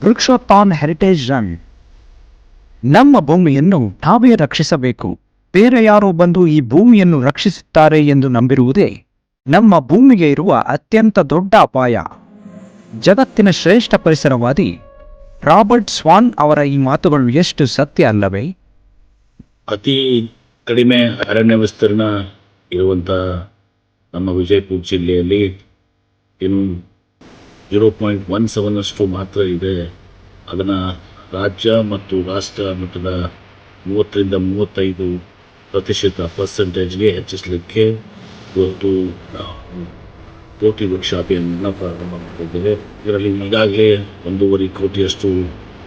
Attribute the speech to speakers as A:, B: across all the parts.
A: ವೃಕ್ಷೋತ್ಥಾನ್ heritage run ನಮ್ಮ ಭೂಮಿಯನ್ನು ನಾವೇ ರಕ್ಷಿಸಬೇಕು. ಬೇರೆ ಯಾರೋ ಬಂದು ಈ ಭೂಮಿಯನ್ನು ರಕ್ಷಿಸುತ್ತಾರೆ ಎಂದು ನಂಬಿರುವುದೇ ನಮ್ಮ ಭೂಮಿಗೆ ಇರುವ ಅತ್ಯಂತ ದೊಡ್ಡ ಅಪಾಯ. ಜಗತ್ತಿನ ಶ್ರೇಷ್ಠ ಪರಿಸರವಾದಿ ರಾಬರ್ಟ್ ಸ್ವಾನ್ ಅವರ ಈ ಮಾತುಗಳು ಎಷ್ಟು ಸತ್ಯ ಅಲ್ಲವೇ?
B: ಅತಿ ಕಡಿಮೆ ಅರಣ್ಯ ವಿಸ್ತೀರ್ಣ ಇರುವಂತಹ ನಮ್ಮ ವಿಜಯಪುರ ಜಿಲ್ಲೆಯಲ್ಲಿ ಇನ್ನು ಜೀರೋ ಪಾಯಿಂಟ್ ಒನ್ ಸೆವೆನ್ ಅಷ್ಟು ಮಾತ್ರ ಇದೆ. ಅದನ್ನು ರಾಜ್ಯ ಮತ್ತು ರಾಷ್ಟ್ರ ಮಟ್ಟದ ಮೂವತ್ತರಿಂದ ಮೂವತ್ತೈದು ಪ್ರತಿಶತ ಪರ್ಸೆಂಟೇಜ್ಗೆ ಹೆಚ್ಚಿಸಲಿಕ್ಕೆ ಇವತ್ತು ಕೋಟಿ ವೃಕ್ಷ ಅಭಿಯಾನ ಪ್ರಾರಂಭ ಮಾಡಿದ್ದೇವೆ ಇದರಲ್ಲಿ ಈಗಾಗಲೇ ಒಂದೂವರೆ ಕೋಟಿಯಷ್ಟು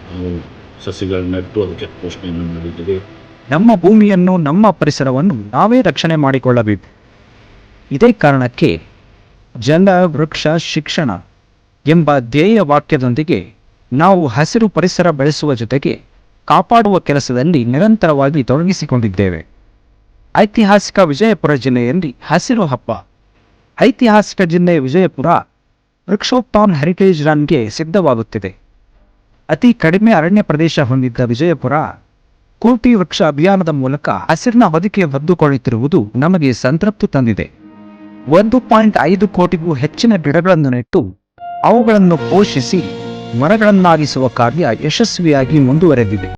B: ನಾವು ಸಸಿಗಳನ್ನ ನೆಟ್ಟು ಅದಕ್ಕೆ ಪೋಷಣೆಯನ್ನು ನೀಡಿದ್ದೇವೆ
A: ನಮ್ಮ ಭೂಮಿಯನ್ನು, ನಮ್ಮ ಪರಿಸರವನ್ನು ನಾವೇ ರಕ್ಷಣೆ ಮಾಡಿಕೊಳ್ಳಬೇಕು. ಇದೇ ಕಾರಣಕ್ಕೆ ಜಲ ವೃಕ್ಷ ಶಿಕ್ಷಣ ಎಂಬ ಧ್ಯೇಯ ವಾಕ್ಯದೊಂದಿಗೆ ನಾವು ಹಸಿರು ಪರಿಸರ ಬೆಳೆಸುವ ಜೊತೆಗೆ ಕಾಪಾಡುವ ಕೆಲಸದಲ್ಲಿ ನಿರಂತರವಾಗಿ ತೊಡಗಿಸಿಕೊಂಡಿದ್ದೇವೆ. ಐತಿಹಾಸಿಕ ವಿಜಯಪುರ ಜಿಲ್ಲೆಯಲ್ಲಿ ಹಸಿರು ಹಬ್ಬ. ಐತಿಹಾಸಿಕ ಜಿಲ್ಲೆ ವಿಜಯಪುರ ವೃಕ್ಷೋತ್ಥಾನ್ ಹೆರಿಟೇಜ್ ರನ್ಗೆ ಸಿದ್ಧವಾಗುತ್ತಿದೆ. ಅತಿ ಕಡಿಮೆ ಅರಣ್ಯ ಪ್ರದೇಶ ಹೊಂದಿದ್ದ ವಿಜಯಪುರ ಕೋಟಿ ವೃಕ್ಷ ಅಭಿಯಾನದ ಮೂಲಕ ಹಸಿರಿನ ಹೊದಿಕೆ ಹೊದ್ದುಕೊಳ್ಳುತ್ತಿರುವುದು ನಮಗೆ ಸಂತೃಪ್ತಿ ತಂದಿದೆ. ಒಂದು ಪಾಯಿಂಟ್ ಐದು ಕೋಟಿಗೂ ಹೆಚ್ಚಿನ ಗಿಡಗಳನ್ನು ನೆಟ್ಟು ಅವುಗಳನ್ನು ಪೋಷಿಸಿ ಮರಗಳನ್ನಾಗಿಸುವ ಕಾರ್ಯ ಯಶಸ್ವಿಯಾಗಿ ಮುಂದುವರೆದಿದೆ.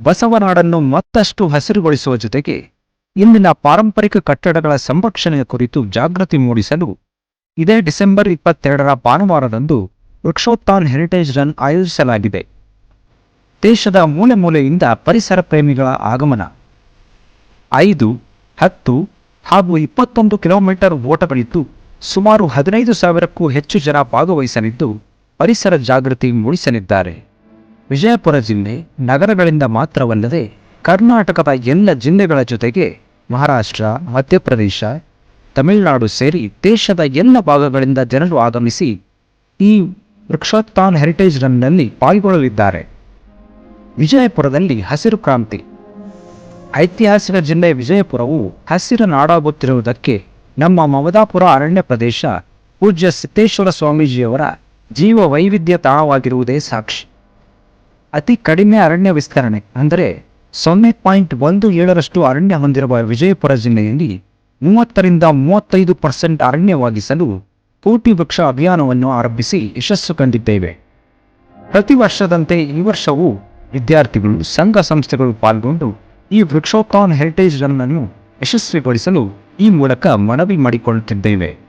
A: ಬಸವನಾಡನ್ನು ಮತ್ತಷ್ಟು ಹಸಿರುಗೊಳಿಸುವ ಜೊತೆಗೆ ಇಂದಿನ ಪಾರಂಪರಿಕ ಕಟ್ಟಡಗಳ ಸಂರಕ್ಷಣೆಯ ಕುರಿತು ಜಾಗೃತಿ ಮೂಡಿಸಲು ಇದೇ ಡಿಸೆಂಬರ್ ಇಪ್ಪತ್ತೆರಡರ ಭಾನುವಾರದಂದು ವೃಕ್ಷೋತ್ಥಾನ್ ಹೆರಿಟೇಜ್ ರನ್ ಆಯೋಜಿಸಲಾಗಿದೆ. ದೇಶದ ಮೂಲೆ ಮೂಲೆಯಿಂದ ಪರಿಸರ ಪ್ರೇಮಿಗಳ ಆಗಮನ. ಐದು, ಹತ್ತು ಹಾಗೂ ಇಪ್ಪತ್ತೊಂದು ಕಿಲೋಮೀಟರ್ ಓಟಗಳಿದ್ದು ಸುಮಾರು ಹದಿನೈದು ಸಾವಿರಕ್ಕೂ ಹೆಚ್ಚು ಜನ ಭಾಗವಹಿಸಲಿದ್ದು ಪರಿಸರ ಜಾಗೃತಿ ಮೂಡಿಸಲಿದ್ದಾರೆ. ವಿಜಯಪುರ ಜಿಲ್ಲೆ ನಗರಗಳಿಂದ ಮಾತ್ರವಲ್ಲದೆ ಕರ್ನಾಟಕದ ಎಲ್ಲ ಜಿಲ್ಲೆಗಳ ಜೊತೆಗೆ ಮಹಾರಾಷ್ಟ್ರ, ಮಧ್ಯಪ್ರದೇಶ, ತಮಿಳುನಾಡು ಸೇರಿ ದೇಶದ ಎಲ್ಲ ಭಾಗಗಳಿಂದ ಜನರು ಆಗಮಿಸಿ ಈ ವೃಕ್ಷೋತ್ಥಾನ್ ಹೆರಿಟೇಜ್ ರನ್ನಲ್ಲಿ ಪಾಲ್ಗೊಳ್ಳಲಿದ್ದಾರೆ. ವಿಜಯಪುರದಲ್ಲಿ ಹಸಿರು ಕ್ರಾಂತಿ. ಐತಿಹಾಸಿಕ ಜಿಲ್ಲೆ ವಿಜಯಪುರವು ಹಸಿರು ನಾಡಾಗುತ್ತಿರುವುದಕ್ಕೆ ನಮ್ಮ ಮಮದಾಪುರ ಅರಣ್ಯ ಪ್ರದೇಶ ಪೂಜ್ಯ ಸಿದ್ದೇಶ್ವರ ಸ್ವಾಮೀಜಿಯವರ ಜೀವ ವೈವಿಧ್ಯ ತಾಣವಾಗಿರುವುದೇ ಸಾಕ್ಷಿ. ಅತಿ ಕಡಿಮೆ ಅರಣ್ಯ ವಿಸ್ತರಣೆ ಅಂದರೆ ಸೊನ್ನೆ ಪಾಯಿಂಟ್ ಒಂದು ಏಳರಷ್ಟು ಅರಣ್ಯ ಹೊಂದಿರುವ ವಿಜಯಪುರ ಜಿಲ್ಲೆಯಲ್ಲಿ ಮೂವತ್ತರಿಂದ ಮೂವತ್ತೈದು ಪರ್ಸೆಂಟ್ ಅರಣ್ಯವಾಗಿಸಲು ಕೋಟಿ ವೃಕ್ಷ ಅಭಿಯಾನವನ್ನು ಆರಂಭಿಸಿ ಯಶಸ್ಸು ಕಂಡಿದ್ದೇವೆ. ಪ್ರತಿ ವರ್ಷದಂತೆ ಈ ವರ್ಷವೂ ವಿದ್ಯಾರ್ಥಿಗಳು, ಸಂಘ ಸಂಸ್ಥೆಗಳು ಪಾಲ್ಗೊಂಡು ಈ ವೃಕ್ಷೋತ್ಥಾನ್ ಹೆರಿಟೇಜ್ ರನ್ ಅನ್ನು ಯಶಸ್ವಿಗೊಳಿಸಲು ಈ ಮೂಲಕ ಮನವಿ ಮಾಡಿಕೊಳ್ಳುತ್ತಿದ್ದೇವೆ.